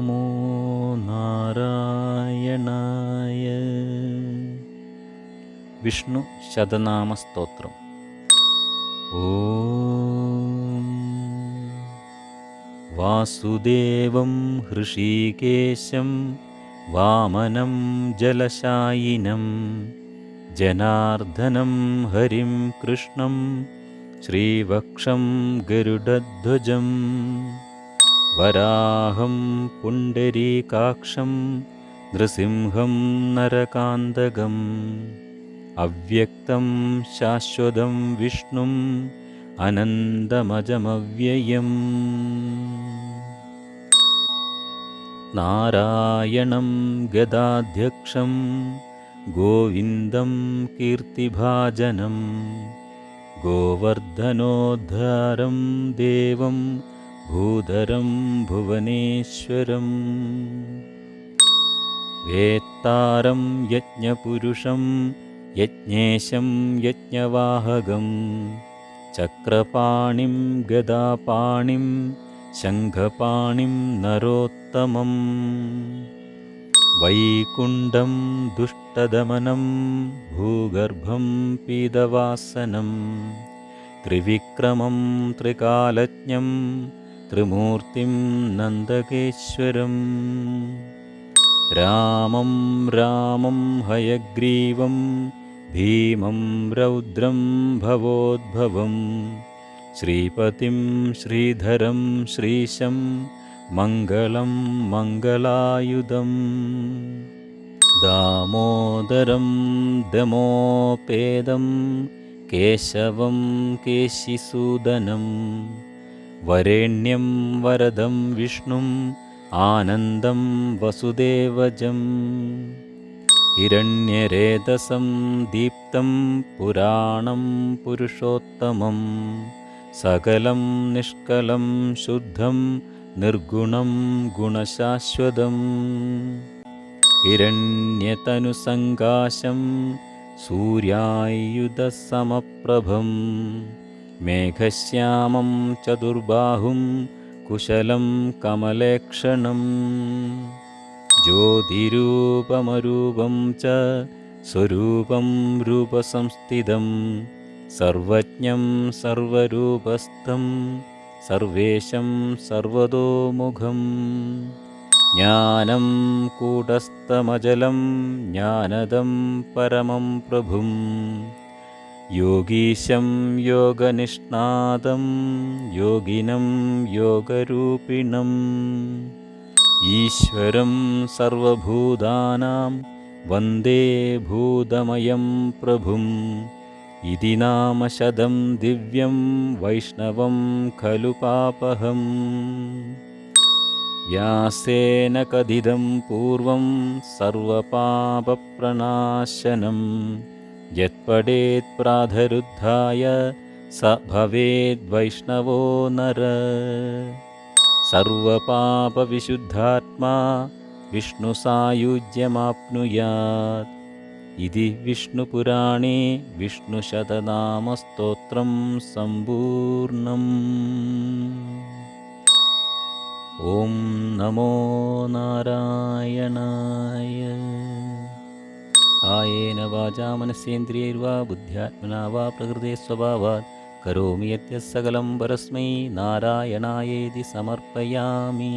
നമോ നാരായണായ. വിഷ്ണു ശതനാമ സ്തോത്രം. ഓം. വാസുദേവം ഹൃഷീകേശം വാമനം ജലശായിനം ജനാർദ്ദനം ഹരിം കൃഷ്ണം ശ്രീവക്ഷം ഗരുഡധ്വജം. वराहं पुण्डरीकाक्षं नृसिंहं नरकान्तकम् अव्यक्तं शाश्वतं विष्णुम् अनन्दमजमव्ययम्। नारायणं गदाध्यक्षं गोविन्दं कीर्तिभाजनं गोवर्धनोद्धारं देवं भूधरं भुवनेश्वरम् वेत्तारं यज्ञपुरुषं यज्ञेशं यज्ञवाहगं चक्रपाणिं गदापाणिं शङ्खपाणिं नरोत्तमम् वैकुण्ठं दुष्टदमनं भूगर्भं पीदवासनं त्रिविक्रमं त्रिकालज्ञं त्रिमूर्तिं नन्दकेश्वरम्। रामं रामं हयग्रीवं भीमं रौद्रं भवोद्भवं। श्रीपतिं श्रीधरं श्रीशं मङ्गलं मङ्गलायुधम्। दामोदरं दमोपेदं केशवं केशिसूदनं वरेण्यं वरदं विष्णुम् आनन्दं वसुदेवजम् हिरण्यरेतसं दीप्तं पुराणं पुरुषोत्तमं सकलं निष्कलं शुद्धं निर्गुणं गुणशाश्वतम् हिरण्यतनुसङ्काशं सूर्यायुधसमप्रभं മേഘശ്യാമം ചതുർബാഹും കുശലം കമലേക്ഷണം. ജ്യോതിരൂപമരൂപം ച സ്വരൂപം രൂപസംസ്ഥിതം. സർവജ്ഞം സർവരൂപസ്ഥം സർവേശം സർവതോമുഖം. ജ്ഞാനം കൂടസ്ഥമജലം ജ്ഞാനദം പരമം പ്രഭും. योगीशं योगनिष्णातं योगिनं योगरूपिणम्। ईश्वरं सर्वभूतानां वन्दे भूतमयं प्रभुम्। इति नामशतं दिव्यं वैष्णवं खलु पापहम्। व्यासेन कथितं पूर्वं सर्वपापप्रणाशनम् यत्पडेत् प्राधरुद्धाय स भवेद्वैष्णवो नर। सर्वपापविशुद्धात्मा विष्णुसायुज्यमाप्नुयात्। इति विष्णुपुराणे विष्णुशतनामस्तोत्रं सम्पूर्णम्। ॐ नमो नारायणाय ആയേന വാചാ മനസ്സേന്ദ്രിയൈർവാ ബുദ്ധ്യാത്മനാ വാ പ്രകൃതേ സ്വഭാവാത്. കരോമി യത്യസകലം പരസ്മൈ നാരായണായേതി സമർപ്പയാമി.